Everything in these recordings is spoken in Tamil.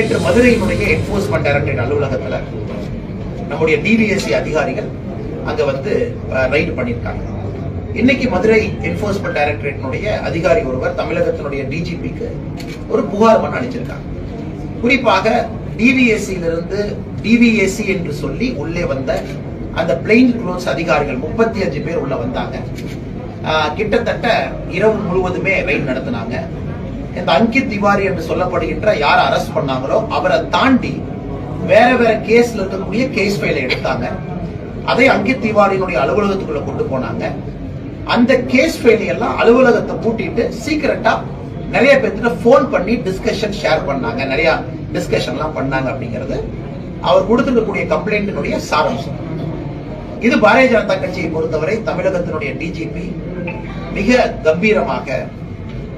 நேற்று மதுரையினுடைய என்போர்ஸ்மெண்ட் டைரக்டரேட் அலுவலகத்துல நம்முடைய டிவிஎஸ்சி அதிகாரிகள் அங்க வந்து ரைடு பண்ணியிருக்காங்க இன்னைக்கு மதுரை என்போர்ஸ்மெண்ட் டைரக்டரேட்டினுடைய அதிகாரி ஒருவர் தமிழகத்தினுடைய டிஜிபிக்கு ஒரு புகார் மனு அளிச்சிருக்காங்க. குறிப்பாக டிவிஎஸ்சியிலிருந்து இருந்து டிவிஎஸ்சி என்று சொல்லி உள்ளே வந்த அந்த பிளெயின் க்ளோத்ஸ் அதிகாரிகள் முப்பத்தி அஞ்சு பேர் உள்ள வந்தாங்க. ஆஹ் கிட்டத்தட்ட இரவு முழுவதுமே ரைட் நடத்தினாங்க. இந்த அங்கித் திவாரி என்று சொல்லப்படுகின்ற யார் அரெஸ்ட் பண்ணாங்களோ அவரை தாண்டி வேற வேற கேஸ்ல இருக்கக்கூடிய கேஸ் ஃபைலை எடுத்தாங்க. அதை அங்கித் திவாரியினுடைய அலுவலகத்துக்குள்ள கொண்டு போனாங்க. அந்த கேஸ் ஃபைலை எல்லாம் அலுவலகத்தை பூட்டிட்டு சீக்கிரட்டா நிறைய பேர்த்துல ஃபோன் பண்ணி டிஸ்கஷன் ஷேர் பண்ணாங்க. நிறைய டிஸ்கஷன்லாம் பண்ணாங்க அப்படிங்கிறது அவர் கொடுத்துருக்கக்கூடிய கம்ப்ளைண்டினுடைய சாராம்சம். இது பாரதிய ஜனதா கட்சியை பொறுத்தவரை தமிழகத்தினுடைய டிஜிபி மிக கம்பீரமாக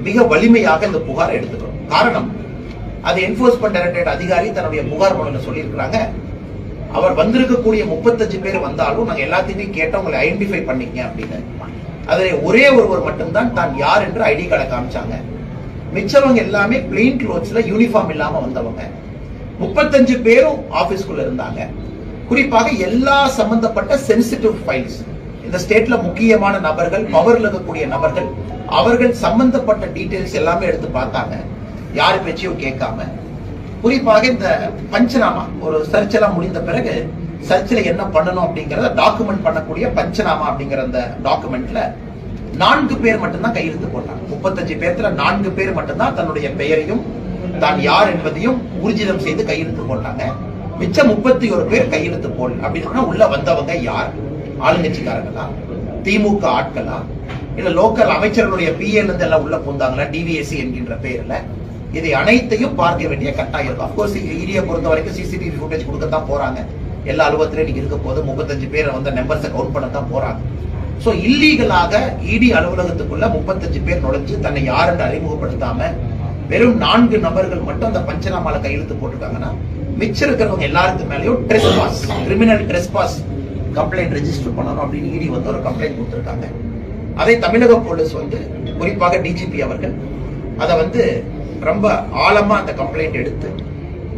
மிக வலிமையாக இந்த புகாரை எடுத்துக்கிறோம் காரணம் அது என்போர்ஸ்மெண்ட் டைரக்டரேட் அதிகாரி தன்னுடைய புகார் மனுல சொல்லியிருக்கிறாங்க? அவர் வந்திருக்கக்கூடிய முப்பத்தஞ்சு பேர் வந்தாலும் நாங்க எல்லாத்தையுமே கேட்டோம் உங்களை ஐடென்டிஃபை பண்ணீங்க அப்படின்னு. அதில் ஒரே ஒருவர் மட்டும்தான் தான் யார் என்று ஐடி கார்டை காமிச்சாங்க. மிச்சவங்க எல்லாமே பிளெயின் க்ளோத்ஸ்ல யூனிஃபார்ம் இல்லாம வந்தவங்க. முப்பத்தஞ்சு பேரும் ஆபீஸ்க்குள்ள இருந்தாங்க. குறிப்பாக எல்லா சம்பந்தப்பட்ட சென்சிட்டிவ் ஃபைல்ஸ் இந்த ஸ்டேட்ல முக்கியமான நபர்கள் பவர்ல இருக்கக்கூடிய நபர்கள் அவர்கள் சம்பந்தப்பட்ட டீட்டெயில்ஸ் எல்லாமே எடுத்து பார்த்தாங்க. யாரு பேச்சையும் கேட்காம. குறிப்பாக இந்த பஞ்சநாமா ஒரு சர்ச் எல்லாம் முடிந்த பிறகு சர்ச்சில் என்ன பண்ணணும் அப்படிங்கறத டாக்குமெண்ட் பண்ணக்கூடிய பஞ்சநாமா அப்படிங்கிற அந்த டாக்குமெண்ட்ல நான்கு பேர் மட்டும்தான் கையெழுத்து போட்டாங்க. முப்பத்தஞ்சு பேர்த்துல நான்கு பேர் மட்டும்தான் தன்னுடைய பெயரையும் தான் யார் என்பதையும் ஊர்ஜிதம் செய்து கையெழுத்து போட்டாங்க. மிச்சம் முப்பத்தி ஒரு பேர் கையெழுத்து போடல அப்படின்னு உள்ள வந்தவங்க யார்? ஆளுங்கட்சிக்காரங்களா திமுக ஆட்களா? இல்ல லோக்கல் அமைச்சர்களுடைய பிஏல இருந்து எல்லாம் உள்ள போந்தாங்களா டிவிஎஸ்சி என்கின்ற பெயர்ல இதை அனைத்தையும் பார்க்க வேண்டிய கட்டாயம் இருக்கும். அப்கோர்ஸ் ஈடியை பொறுத்த வரைக்கும் சிசிடிவி ஃபுட்டேஜ் கொடுக்கத்தான் போறாங்க. எல்லா அலுவலகத்திலையும் நீங்க இருக்க போது முப்பத்தஞ்சு பேரை வந்து நம்பர்ஸை கவுண்ட் பண்ண தான் போறாங்க. ஸோ இல்லீகலாக இடி அலுவலகத்துக்குள்ள முப்பத்தஞ்சு பேர் நுழைஞ்சு தன்னை யாருன்னு அறிமுகப்படுத்தாம வெறும் நான்கு நபர்கள் மட்டும் அந்த பஞ்சநாமால கையெழுத்து போட்டிருக்காங்கன்னா மிச்சம் இருக்கிறவங்க எல்லாருக்கு மேலேயும் trespass criminal trespass complaint register பண்ணணும் அப்படின்னு இடி வந்து ஒரு கம்ப்ளைண்ட் கொடுத்துருக்காங்க. அதை தமிழக போலீஸ் வந்து குறிப்பாக டிஜிபி அவர்கள் அதை வந்து ரொம்ப ஆழமா அந்த கம்ப்ளைண்ட் எடுத்து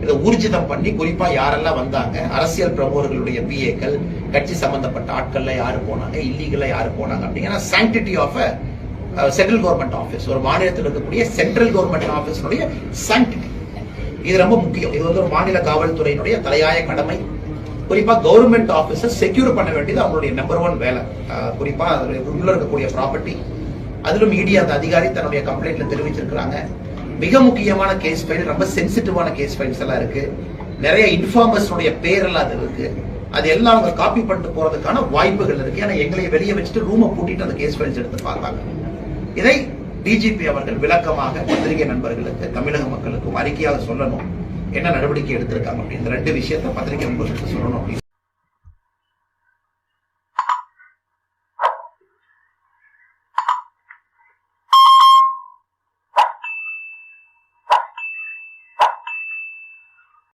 இதை ஊர்ஜிதம் பண்ணி குறிப்பா யாரெல்லாம் வந்தாங்க அரசியல் பிரமுகர்களுடைய பிஏக்கள் கட்சி சம்பந்தப்பட்ட ஆட்கள்ல யாரு போனாங்க இல்லீகலா யாரு போனாங்க அப்படிங்கிற sanctity of central government office ஒரு மாநிலத்தில் இருக்கக்கூடிய சென்ட்ரல் கவர்மெண்ட் ஆபீஸினுடைய சாங்டிட்டி இது ரொம்ப முக்கியம். இது வந்து ஒரு மாநில காவல்துறையினுடைய தலையாய கடமை. குறிப்பா கவர்மெண்ட் ஆபீஸர் செக்யூர் பண்ண வேண்டியது அவங்களுடைய நம்பர் ஒன் வேலை. குறிப்பாக குறிப்பா உள்ள இருக்கக்கூடிய ப்ராப்பர்ட்டி அதிலும் மீடியா அந்த அதிகாரி தன்னுடைய கம்ப்ளைண்ட்ல தெரிவிச்சிருக்கிறாங்க. மிக முக்கியமான கேஸ் ஃபைல் ரொம்ப சென்சிட்டிவான கேஸ் ஃபைல்ஸ் எல்லாம் இருக்கு. நிறைய இன்ஃபார்மர்ஸுடைய பேரெல்லாம் அது இருக்கு. அது எல்லாம் அவங்க காப்பி பண்ணிட்டு போறதுக்கான வாய்ப்புகள் இருக்கு. ஏன்னா எங்களை வெளியே வச்சுட்டு ரூமை பூட்டிட்டு அந்த கேஸ் ஃபைல்ஸ் எடுத்து பார்த்தாங்க. இதை டிஜிபி அவர்கள் விளக்கமாக பத்திரிகை நண்பர்களுக்கு தமிழக மக்களுக்கும் அறிக்கையாக சொல்லணும். என்ன நடவடிக்கை எடுத்திருக்காங்க அப்படின்னு ரெண்டு விஷயத்த பத்திரிகை நண்பர்களுக்கு சொல்லணும் அப்படின்னு